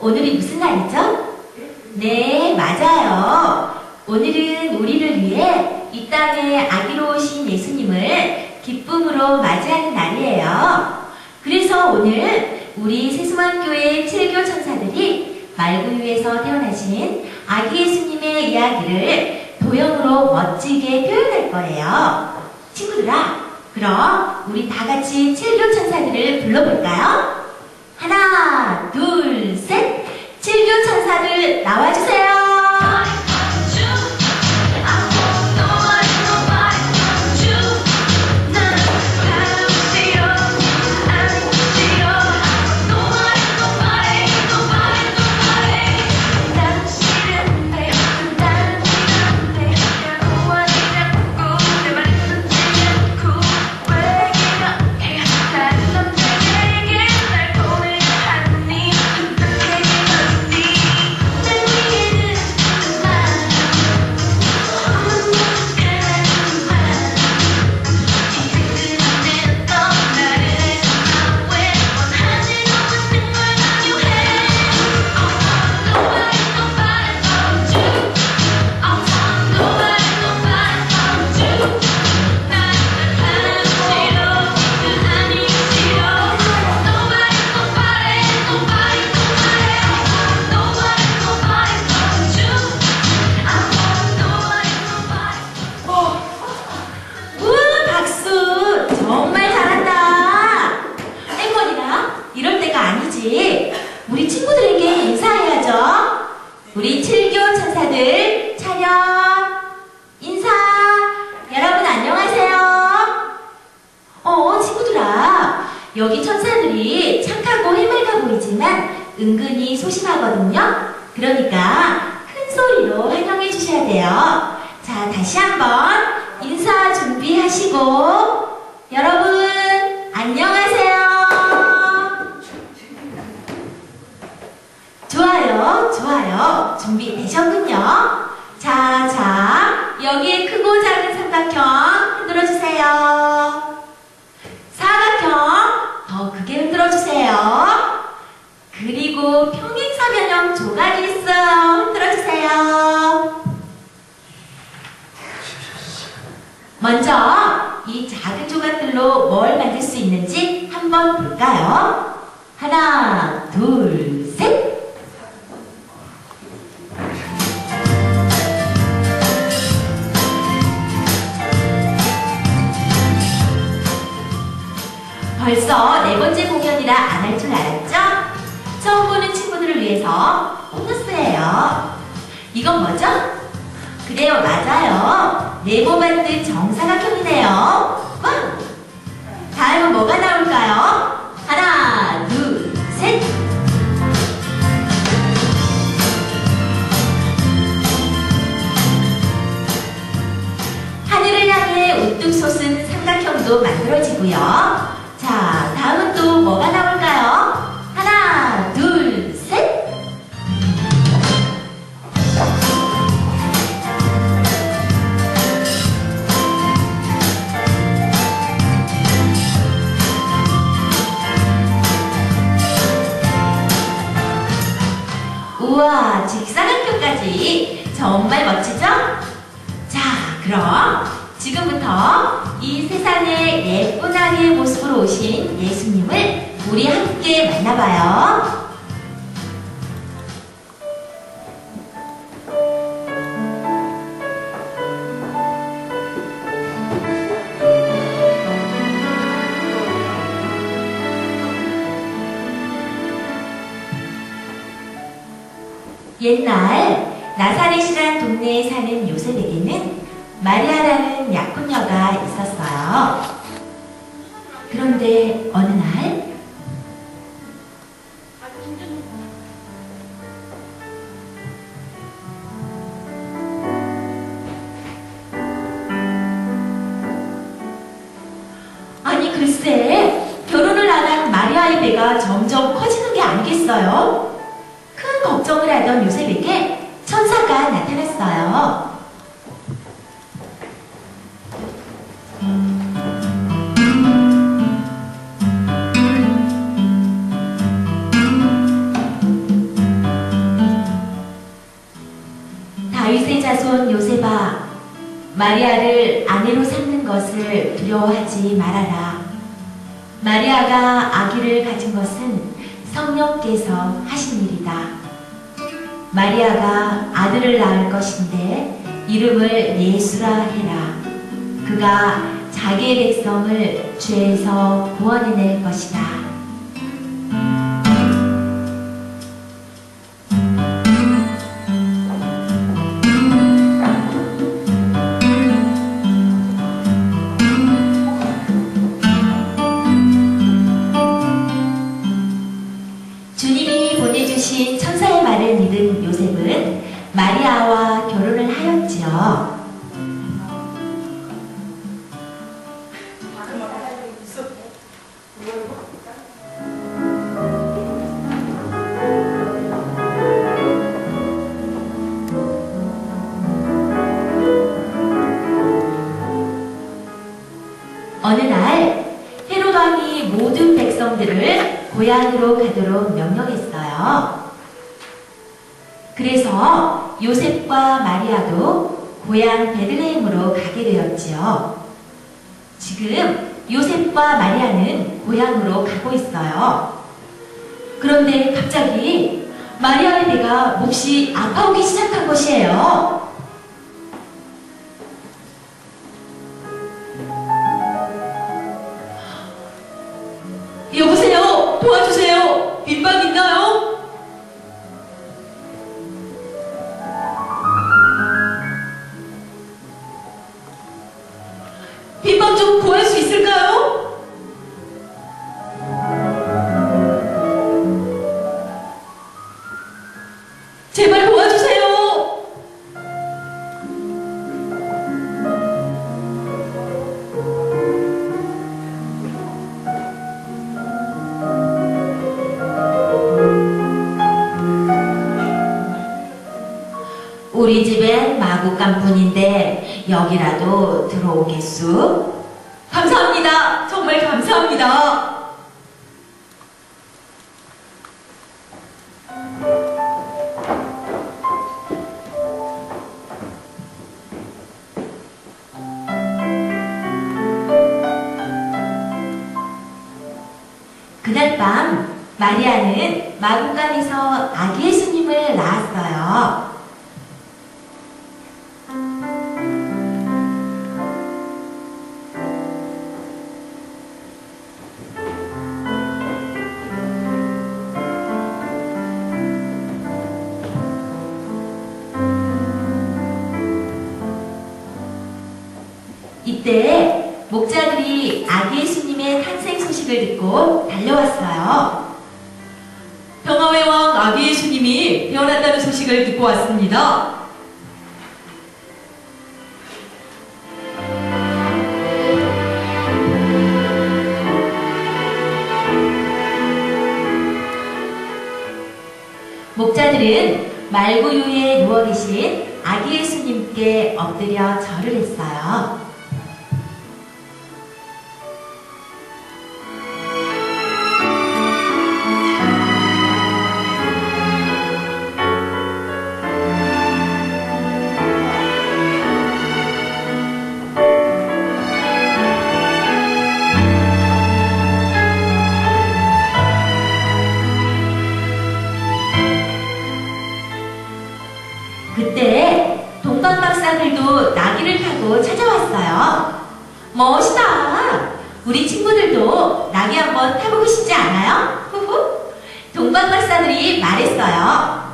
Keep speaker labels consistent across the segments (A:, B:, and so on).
A: 오늘이 무슨 날이죠? 네, 맞아요. 오늘은 우리를 위해 이 땅에 아기로 오신 예수님을 기쁨으로 맞이하는 날이에요. 그래서 오늘 우리 세수만교회 7교 천사들이 말구 위에서 태어나신 아기 예수님의 이야기를 도형으로 멋지게 표현할 거예요. 친구들아, 그럼 우리 다 같이 7교 천사들을 불러볼까요? 하나, 둘, 셋! 7교 천사들 나와주세요! 7교 천사들 차렷 인사 여러분 안녕하세요. 어 친구들아 여기 천사들이 착하고 해맑아 보이지만 은근히 소심하거든요. 그러니까 큰 소리로 환영해 주셔야 돼요. 자 다시 한번 인사 준비하시고 여러분 준비되셨군요. 자, 자, 여기에 크고 작은 삼각형 흔들어주세요. 사각형 더 크게 흔들어주세요. 그리고 평행사변형 조각이 있어요. 흔들어주세요. 먼저 이 작은 조각들로 뭘 만들 수 있는지 한번 볼까요? 하나, 벌써 네 번째 공연이라 안 할 줄 알았죠? 처음 보는 친구들을 위해서 보너스예요. 이건 뭐죠? 그래요, 맞아요. 네모 만든 정사각형이네요. 와! 다음은 뭐가 나올까요? 하나, 둘, 셋. 하늘을 향해 우뚝 솟은 삼각형도 만들어지고요. 자, 다음은 또 뭐가 나올까요? 하나, 둘, 셋. 우와, 직사각형까지 정말 멋지죠? 자, 그럼 지금부터 이 세상에 예쁜 아기의 모습으로 오신 예수님을 우리 함께 만나봐요. 옛날 나사렛이란 동네에 사는 요셉에게는 마리아라는 약혼녀가 있었어요. 그런데 어느 날 마리아를 아내로 삼는 것을 두려워하지 말아라. 마리아가 아기를 가진 것은 성령께서 하신 일이다. 마리아가 아들을 낳을 것인데 이름을 예수라 해라. 그가 자기의 백성을 죄에서 구원해낼 것이다. 어느 날 헤롯 왕이 모든 백성들을 고향으로 가도록 명령했어요. 그래서 요셉과 마리아도 고향 베들레헴으로 가게 되었지요. 지금 요셉과 마리아는 고향으로 가고 있어요. 그런데 갑자기 마리아의 배가 몹시 아파오기 시작한 것이에요. 여보세요? 도와주세요. 빈방 있나요? 집엔 마구간뿐인데 여기라도 들어오겠수? 감사합니다. 정말 감사합니다. 그날 밤 마리아는 마구간에서 아기 예수님을 낳았어요. 이때 목자들이 아기 예수님의 탄생 소식을 듣고 달려왔어요.
B: 평화의 왕 아기 예수님이 태어났다는 소식을 듣고 왔습니다.
A: 목자들은 말구유에 누워 계신 아기 예수님께 엎드려 절을 했어요. 박사들도 나귀를 타고 찾아왔어요. 멋있다. 우리 친구들도 나귀 한번 타보고 싶지 않아요? 후후. 동방 박사들이 말했어요.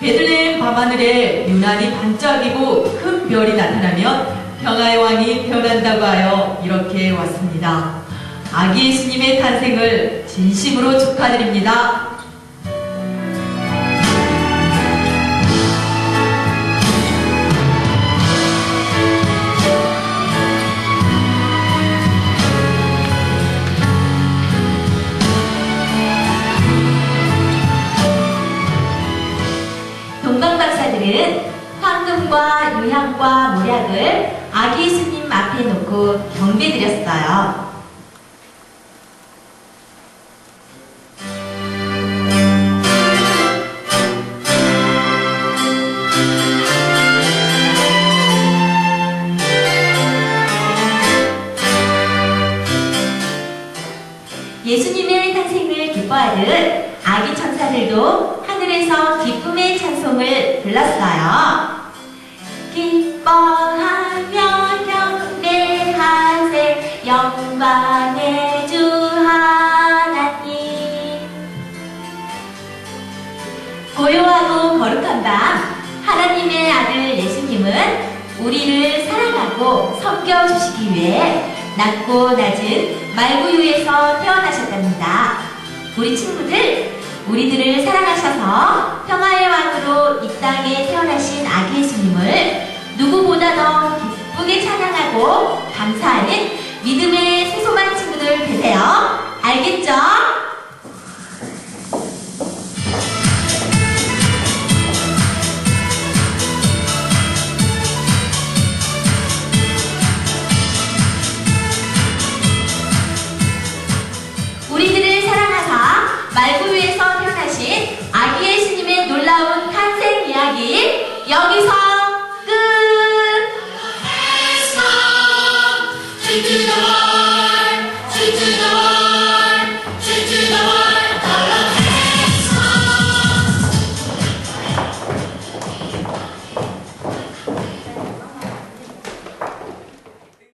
B: 베들레헴 밤하늘에 유난히 반짝이고 큰 별이 나타나면 평화의 왕이 태어난다고 하여 이렇게 왔습니다. 아기 예수님의 탄생을 진심으로 축하드립니다.
A: 황금과 유향과 모략을 아기 예수님 앞에 놓고 경배드렸어요. 예수님의 탄생을 기뻐하듯 아기 천사들도 하늘에서 기쁨의 찬송을 불렀어요. 기뻐하며 경배하세 영광의 주 하나님 고요하고 거룩한 밤 하나님의 아들 예수님은 우리를 사랑하고 섬겨주시기 위해 낮고 낮은 말구유에서 태어나셨답니다. 우리 친구들, 우리들을 사랑하셔서 평화의 왕으로 이 땅에 태어나신 아기 예수님을 누구보다 더 기쁘게 찬양하고 감사하는 믿음의 소소한 친구들 되세요. 알겠죠?